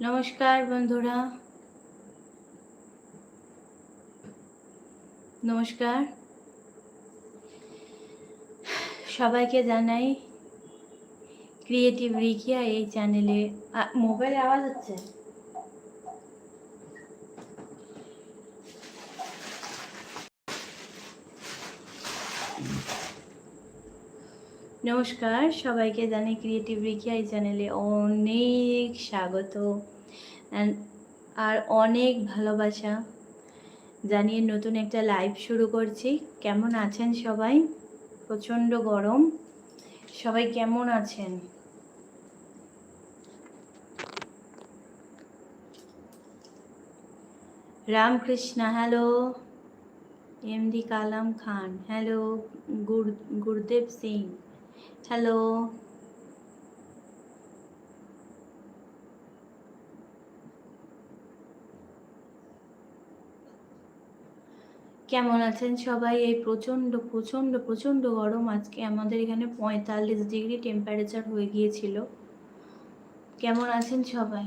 নমস্কার বন্ধুরা। নমস্কার। সবাইকে জানাই ক্রিয়েটিভ রিকিয়া এই চ্যানেলে মোবাইল আওয়াজ হচ্ছে? নমস্কার, সবাইকে জানাই ক্রিয়েটিভ রিকিয়া এই চ্যানেলে অনেক স্বাগত। আর অনেক ভালোবাসা। জানিয়ে নতুন একটা লাইভ শুরু করছি। কেমন আছেন সবাই? প্রচণ্ড গরম। সবাই কেমন আছেন? Ramakrishna hello MD Kalam Khan hello গুর Gurdev Singh. Hello. কেমন আছেন সবাই? এই প্রচণ্ড প্রচণ্ড প্রচণ্ড গরম আজকে। আমাদের এখানে পঁয়তাল্লিশ ডিগ্রি টেম্পারেচার হয়ে গিয়েছিল। কেমন আছেন সবাই?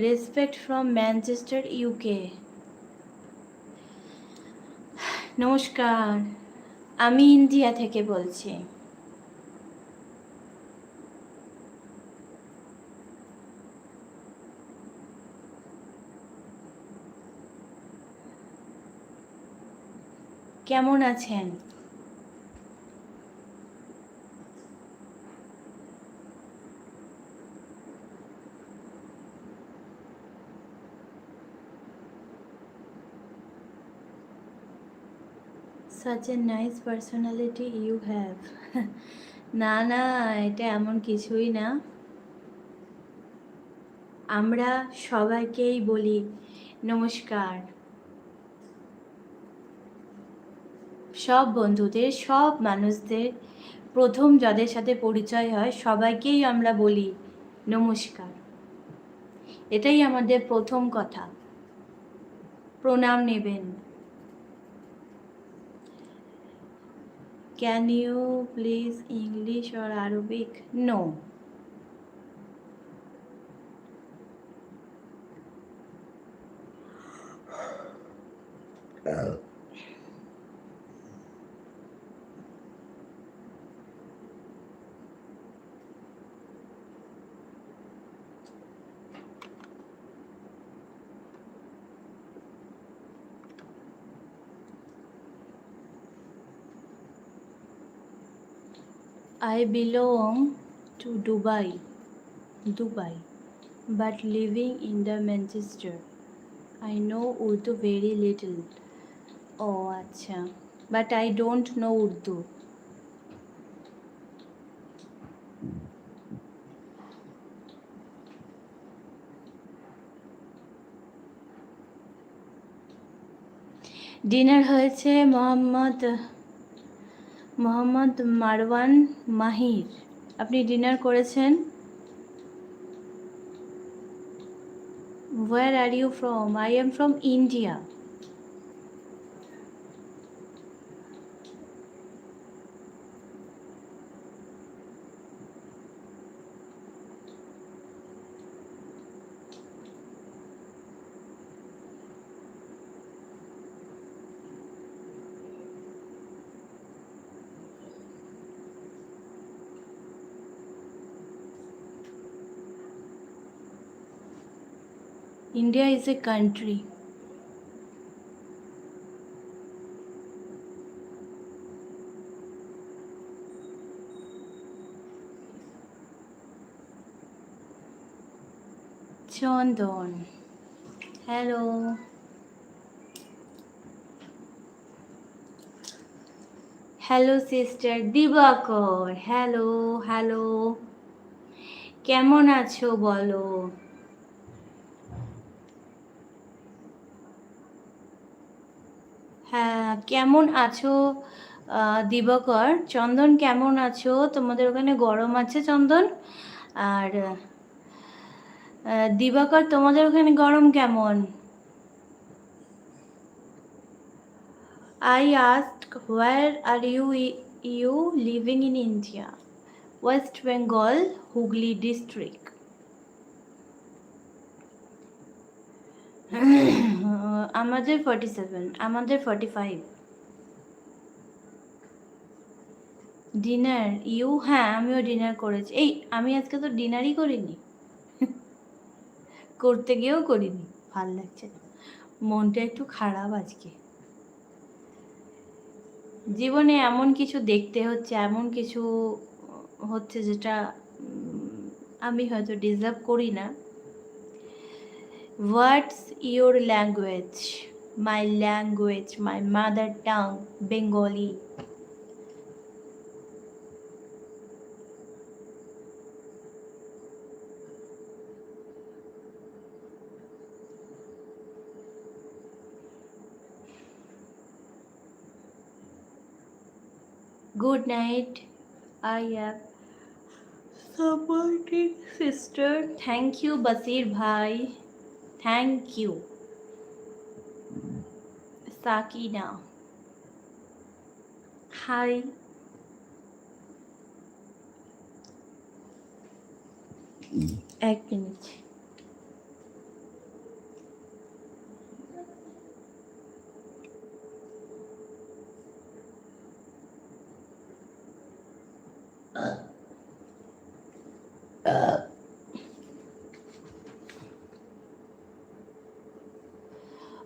রেসপেক্ট ফ্রম ম্যানচেস্টার ইউকে নমস্কার আমি ইন্ডিয়া থেকে বলছি। কেমন আছেন? Such a nice personality you have না না, এটা এমন কিছুই না। আমরা সবাইকেই বলি, নমস্কার। সব বন্ধুদের, সব মানুষদের, প্রথম যাদের সাথে পরিচয় হয়, সবাইকেই আমরা বলি, নমস্কার। এটাই আমাদের প্রথম কথা। প্রণাম নেবেন। Can you please English or Arabic? No. Uh. I belong to Dubai, Dubai, but living in the Manchester. I know Urdu very little. Oh, acha. But I don't know Urdu. Dinner হয়েছে মোহাম্মদ মোহাম্মদ মারওয়ান মাহির আপনি dinner করেছেন? Where are you from I am from India India is a country. Chandan hello hello sister Diwakar hello hello কেমন আছো বলো? হ্যাঁ কেমন আছো? দিবাকর, চন্দন কেমন আছো? তোমাদের ওখানে গরম আছে চন্দন? আর দিবাকর, তোমাদের ওখানে গরম কেমন? I ask where are you you living in India West Bengal Hooghly district আমাদের ফর্টি সেভেন আমাদের ফর্টি ফাইভ ডিনার ইউ হ্যাঁ আমিও ডিনার করেছি। এই, আমি আজকে তো ডিনারই করিনি। করতে গিয়েও করিনি। ভালো লাগছে না। মনটা একটু খারাপ আজকে। জীবনে এমন কিছু দেখতে হচ্ছে, এমন কিছু হচ্ছে যেটা আমি হয়তো ডিজার্ভ করি না। What's your language my language my mother tongue Bengali Good night. I am supporting sister. Thank you, Basir Bhai. Thank you. Sakina. Hi. এক minute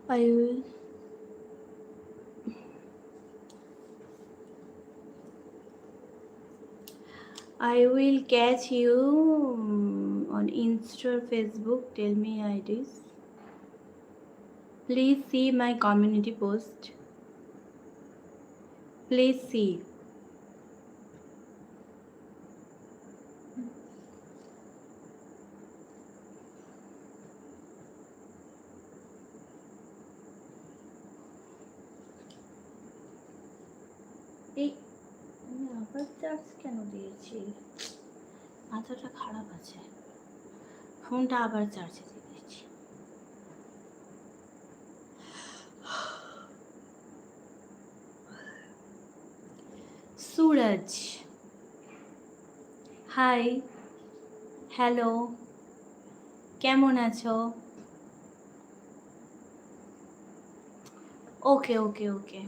I will. I will catch you um, on Insta, Facebook. Tell me IDs. Please see my community post. Please see. দেখছি মাথাটা খারাপ আছে। ফোনটা আবার চার্জে দিয়ে দিয়েছি সুরজ। হাই হ্যালো কেমন আছো? ওকে ওকে ওকে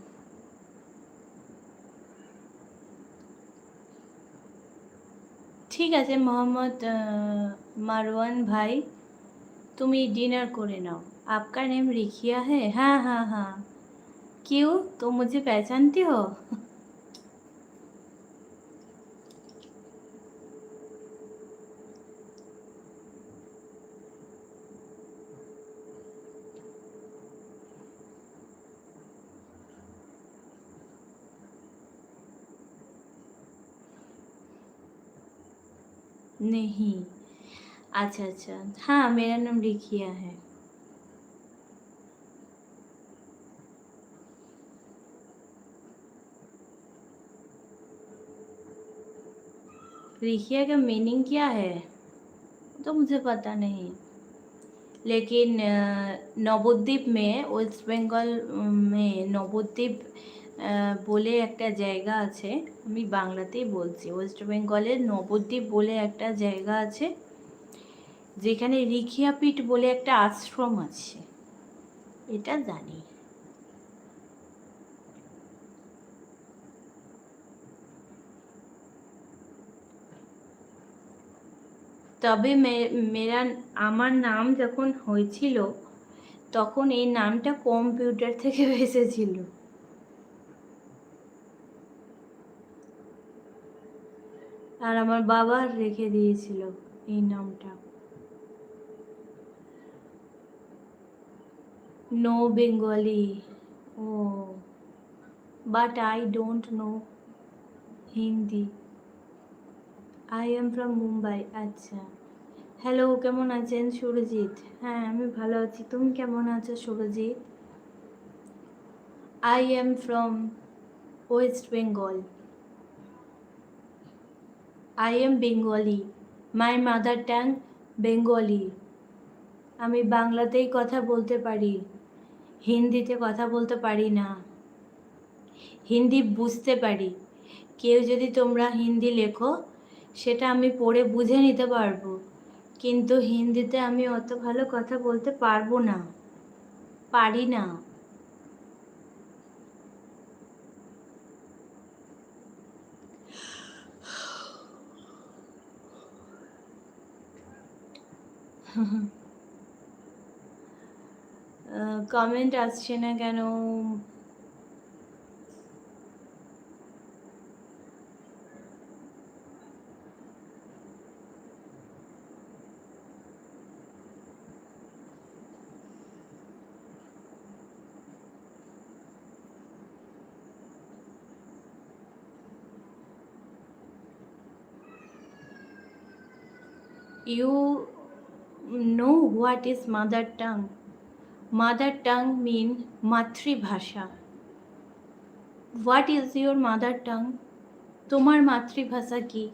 ঠিক আছে মোহাম্মদ আহ, মারওয়ান ভাই তুমি डिनर করে नाओ आपका नेम रिखिया है हाँ हाँ हाँ क्यों तुम मुझे पहचानती हो नहीं। अच्छा अच्छा। हाँ मेरा नाम रिकिया है। रिकिया का मीनिंग क्या है? तो मुझे पता नहीं। लेकिन नवोद्वीप में, वेस्ट बंगाल में नवोद्वीप বলে একটা জায়গা আছে, আমি বাংলাতেই বলছি। ওয়েস্ট বেঙ্গলের নবদ্বীপ বলে একটা জায়গা আছে, যেখানে রিখিয়াপীঠ বলে একটা আশ্রম আছে। এটা জানি। তবে মেরা, আমার নাম যখন হয়েছিল, তখন এই নামটা কম্পিউটার থেকে এসেছিল। আর আমার বাবা রেখে দিয়েছিল এই নামটা। No Bengali oh but I don't know Hindi I am from Mumbai আচ্ছা। হ্যালো কেমন আছেন? সুরজিৎ। হ্যাঁ আমি ভালো আছি। তুমি কেমন আছো, Surajit? I am from West Bengal I am Bengali my mother tongue Bengali আমি বাংলাতেই কথা বলতে পারি। হিন্দিতে কথা বলতে পারি না। হিন্দি বুঝতে পারি। কেউ যদি তোমরা হিন্দি লেখো, সেটা আমি পড়ে বুঝে নিতে পারব। কিন্তু হিন্দিতে আমি অত ভালো কথা বলতে পারব না। পারি না। কমেন্ট আসছে না কেন? You know what is mother tongue mother tongue mean মাতৃভাষা what is your mother tongue তোমার মাতৃভাষা কি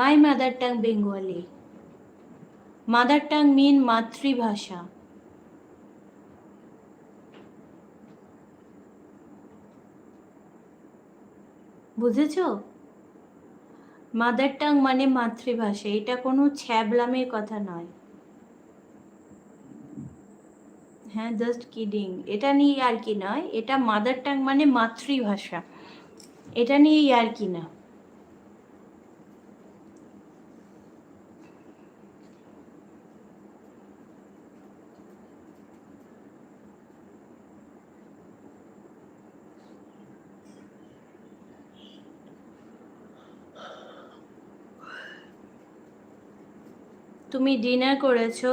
my mother tongue bengali mother tongue mean মাতৃভাষা বুঝেছ মাদার টাং মানে মাতৃভাষা, এটা কোনো ছ্যাবলামের কথা নয়। হ্যাঁ জাস্ট কিডিং এটা নিয়ে আর কি নয়, এটা মাদার টাং মানে মাতৃভাষা। এটা নিয়ে আর কি না। তুমি ডিনার করেছ?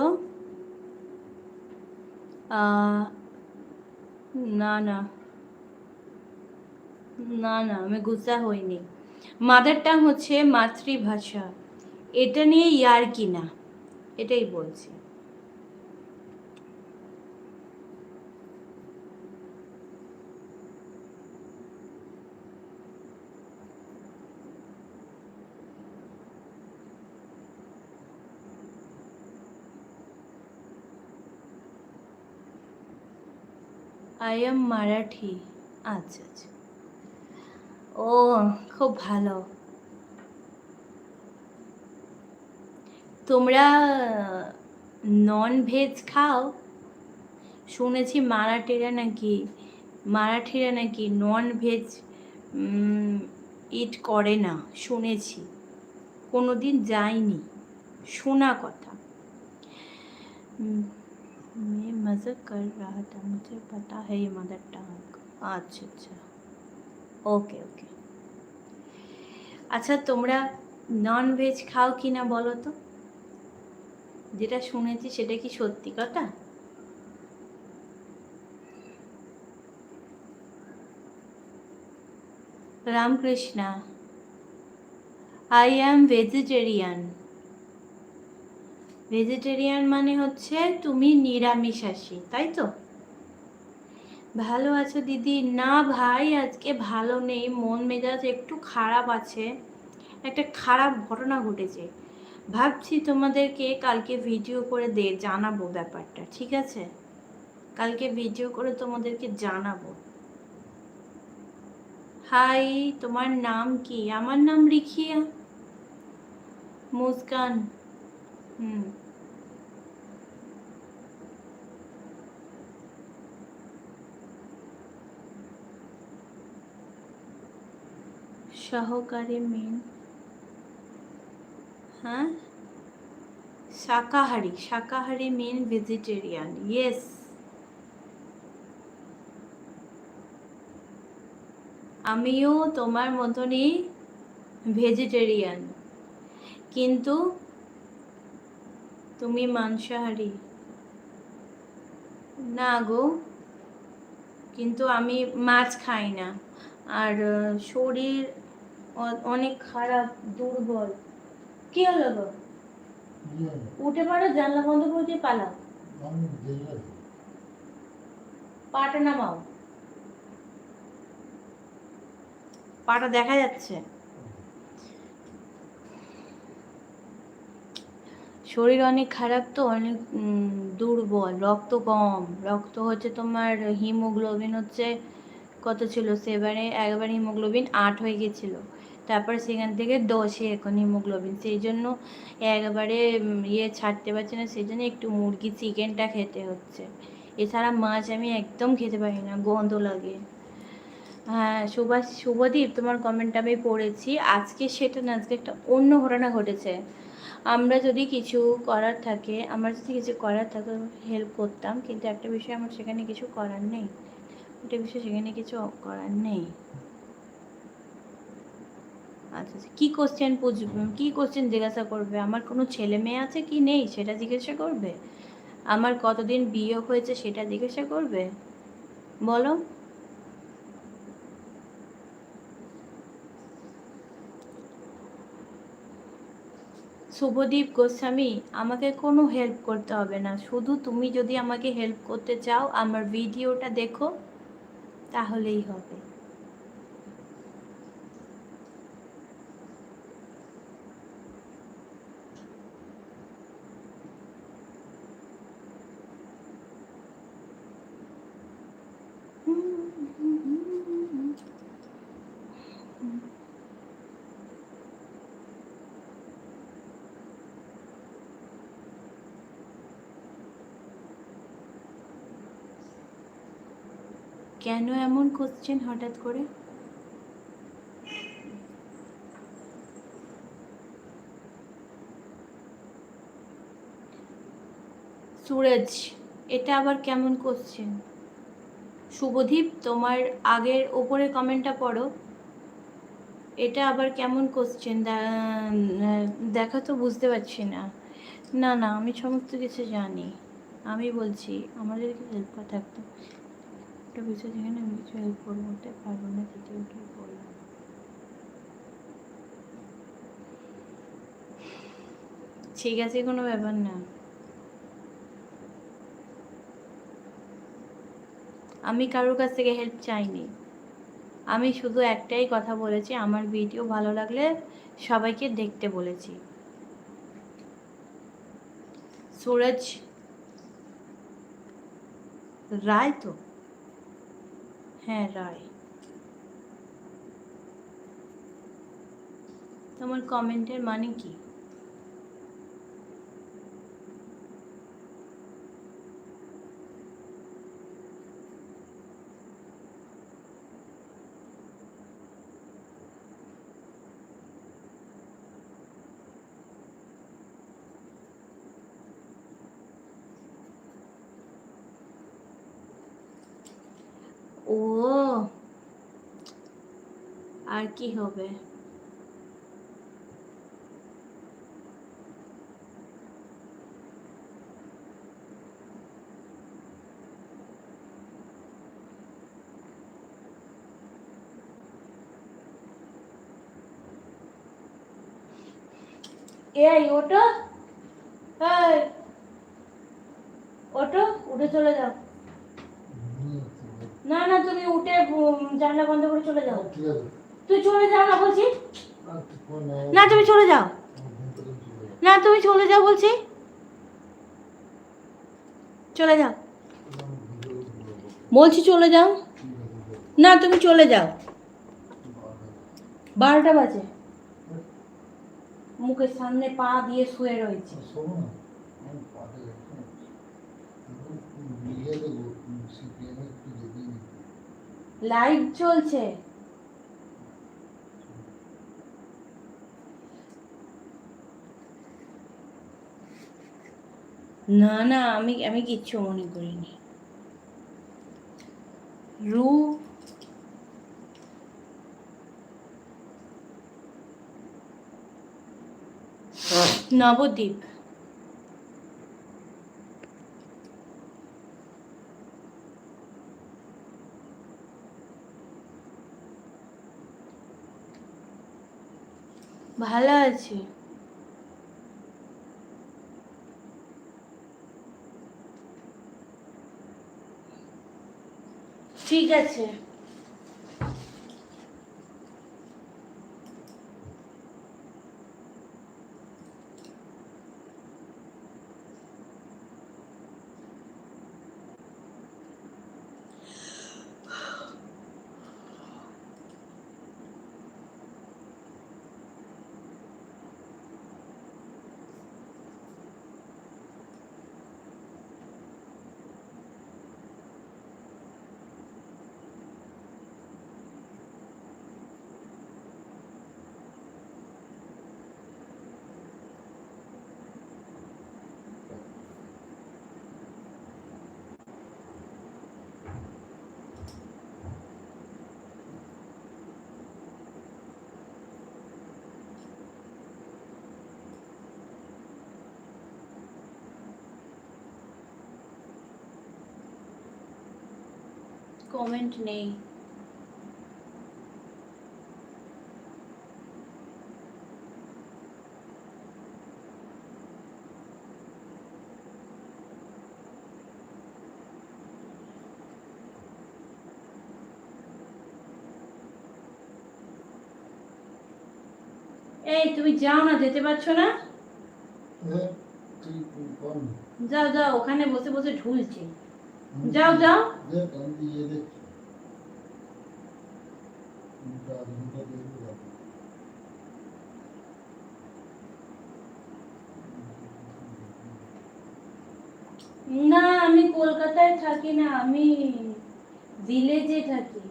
না না। না না, আমি গুসা হইনি। মাদার টাং হচ্ছে মাতৃভাষা। এটা নিয়ে ইয়ার কি না? এটাই বলছি। I am Marathi. আচ্ছা আচ্ছা। ও, খুব ভালো। তোমরা নন ভেজ খাও? শুনেছি মারাঠিরা নাকি মারাঠিরা নাকি নন ভেজ ইট করে না, শুনেছি। কোনো দিন যাইনি। শোনা কথা। मैं मज़ा कर रहा था मुझे पता है ये मदर टंग আচ্ছা আচ্ছা ওকে ওকে আচ্ছা তোমরা নন ভেজ খাও কি না বলো তো যেটা শুনেছি সেটা কি সত্যি কথা Ramakrishna I am vegetarian vegetarian মানে হচ্ছে তুমি নিরামিষাশী, তাই তো? ভালো আছো দিদি? না ভাই, আজকে ভালো নেই, মন মেজাজ একটু খারাপ আছে। একটা খারাপ ঘটনা ঘটেছে। ভাবছি তোমাদেরকে কালকে ভিডিও করে দে, জানাব ব্যাপারটা, ঠিক আছে? কালকে ভিডিও করে তোমাদেরকে জানাব। হাই, তোমার নাম কি? আমার নাম রিখিয়া। মুস্কান। হুম। সহকারী মেন। হ্যাঁ? শাকাহারি শাকাহারি মেন ভেজিটেরিয়ান ইয়েস আমিও তোমার মতনই ভেজিটেরিয়ান। কিন্তু তুমি মাংসাহারি না গো কিন্তু আমি মাছ খাই না। আর শরীর অনেক খারাপ দুর্বল। কি হলো গো? উঠে পারো জানলা বন্ধ করে দিয়ে পালাও পাটা নামাও। পাটা দেখা যাচ্ছে। শরীর অনেক খারাপ তো, অনেক দুর্বল, রক্ত কম। রক্ত হচ্ছে তোমার হিমোগ্লোবিন হচ্ছে কত ছিল? সেবারে একবার হিমোগ্লোবিন আট হয়ে গেছিল। তারপর সেখান থেকে দশে এখন হিমোগ্লোবিন। সেই জন্য একবারে ইয়ে ছাড়তে পারছে না, সেই জন্য একটু মুরগি চিকেনটা খেতে হচ্ছে। এছাড়া মাছ আমি একদম খেতে পারি না, গন্ধ লাগে। হ্যাঁ সুভাষ শুভদীপ তোমার কমেন্টটা আমি পড়েছি। আজকে সেটা না, আজকে একটা অন্য ঘটনা ঘটেছে। আমরা যদি কিছু করার থাকে, আমার যদি কিছু করার থাকে হেল্প করতাম, কিন্তু একটা বিষয় আমার সেখানে কিছু করার নেই। একটা বিষয় সেখানে কিছু করার নেই। আচ্ছা আচ্ছা কী কোশ্চেন পুছবে কী কোশ্চেন জিজ্ঞাসা করবে? আমার কোনো ছেলে মেয়ে আছে কি নেই? সেটা জিজ্ঞাসা করবে? আমার কতদিন বিয়ে হয়েছে সেটা জিজ্ঞাসা করবে? বলো। শুভদীপ গোস্বামী, আমাকে কোনো হেল্প করতে হবে না। শুধু তুমি যদি আমাকে হেল্প করতে চাও, আমার ভিডিওটা দেখো, তাহলেই হবে। কেন এমন কোশ্চেন হঠাৎ করে? সুরজ, এটা আবার কেমন কোশ্চেন শুভদীপ, তোমার আগের ওপরে কমেন্টটা পড়ো। এটা আবার কেমন কোশ্চেন দেখা তো বুঝতে পারছি না। না না, আমি সমস্ত কিছু জানি। আমি বলছি, আমাদেরকে হেল্প থাকতো। একটা বিষয় যেখানে আমি কিছু হেল্প করে করতে পারব না তৃতীয়টাই বললাম ঠিক আছে, কোনো ব্যাপার না। আমি কারোর কাছ থেকে হেল্প চাইনি। আমি শুধু একটাই কথা বলেছি, আমার ভিডিও ভালো লাগলে সবাইকে দেখতে বলেছি। সুরজ, রায় তো? हैं राय। तुम कमेंटर मान की আর কি হবে? এই ওটো? এই ওটো উঠে চলে যাও। না না তুমি উঠে জানলা বন্ধ করে চলে যাও। ঠিক আছে। তুই চলে যাও না বলছি না- তুমি চলে যাও। না, তুমি চলে যাও বলছি চলে যাও। বলছি চলে যাও। না, তুমি চলে যাও বারোটা। বাজে মুখের সামনে পা দিয়ে শুয়ে রয়েছে লাইট শোনো না, আমার পাটা ব্যথা করছে। এখন নিয়ে দেবো, CPM এ একটু দেখিয়ে দিতে। লাইভ চলছে না না আমি আমি কিচ্ছু মনে করিনি। রু নবদ্বীপ। ভালো আছি। ঠিক আছে। কমেন্ট নেই। এই তুমি যাও না যেতে পারছ না? হ্যাঁ। যাও যাও ওখানে বসে বসে ঝুলছে যাও যাও। দেখ, আমি দিয়ে দেখছি। দুটো আধ ঘণ্টা। না আমি কলকাতায় থাকি না আমি ভিলেজে থাকি